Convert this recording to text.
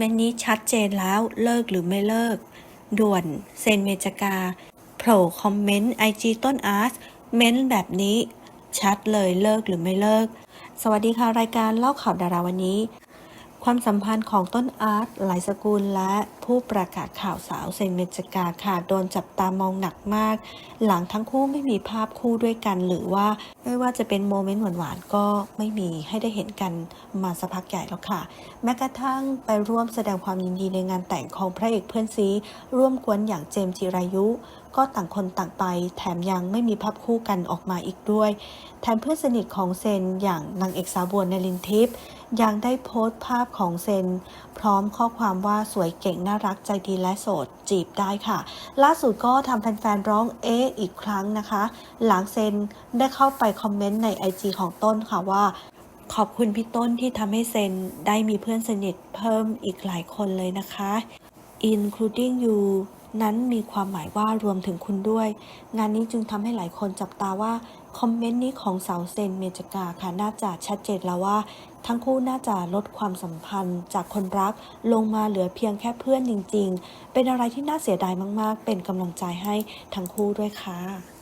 เมนนี้ชัดเจนแล้วเลิกหรือไม่เลิก ด่วนเซนเมจกาโผล่คอมเมนต์ไอจีต้นอาร์ตเม้นต์แบบนี้ ชัดเลยเลิกหรือไม่เลิก สวัสดีค่ะรายการเล่าข่าวดาราวันนี้ ความสัมพันธ์ของต้นอาร์ตหลายสกุลและผู้ประกาศข่าวสาวเซนเมจกาค่ะโดนจับตามองหนักมาก หลังทั้งคู่ไม่มีภาพคู่ด้วยกัน หรือว่าไม่ว่าจะเป็นโมเมนต์หวานๆก็ไม่มีให้ได้เห็นกันมาสักพักใหญ่แล้วค่ะ แม้กระทั่งไปร่วมแสดงความยินดีในงานแต่งของพระเอกเพื่อนซีร่วมกวนอย่างเจมส์จิรายุ ก็ต่างคนต่างไป แถมยังไม่มีภาพคู่กันออกมาอีกด้วย แถมเพื่อนสนิทของเซนอย่างนางเอกสาวบัวนลินทิพย์ ยังได้โพสต์ภาพของเซน พร้อมข้อความว่าสวยเก่งน่ารักใจดีและโสด จีบได้ค่ะ ล่าสุดก็ทำแฟนๆร้องเอ๊ะอีกครั้งนะคะ หลังเซนได้เข้าไปคอมเมนต์ใน IG ของต้นค่ะว่าขอบคุณพี่ต้นที่ทำให้เซนได้มีเพื่อนสนิทเพิ่มอีกหลายคนเลยนะคะ including you นั้นมีความหมายว่ารวมถึงคุณด้วย งานนี้จึงทำให้หลายคนจับตาว่า คอมเมนต์นี้ของสาวเซนเมจกาค่ะน่าจะชัดเจนแล้วว่า ทั้งคู่น่าจะลดความสัมพันธ์ จากคนรักลงมาเหลือเพียงแค่เพื่อนจริง ๆ เป็นอะไรที่น่าเสียดายมากๆ เป็นกำลังใจให้ทั้งคู่ด้วยค่ะ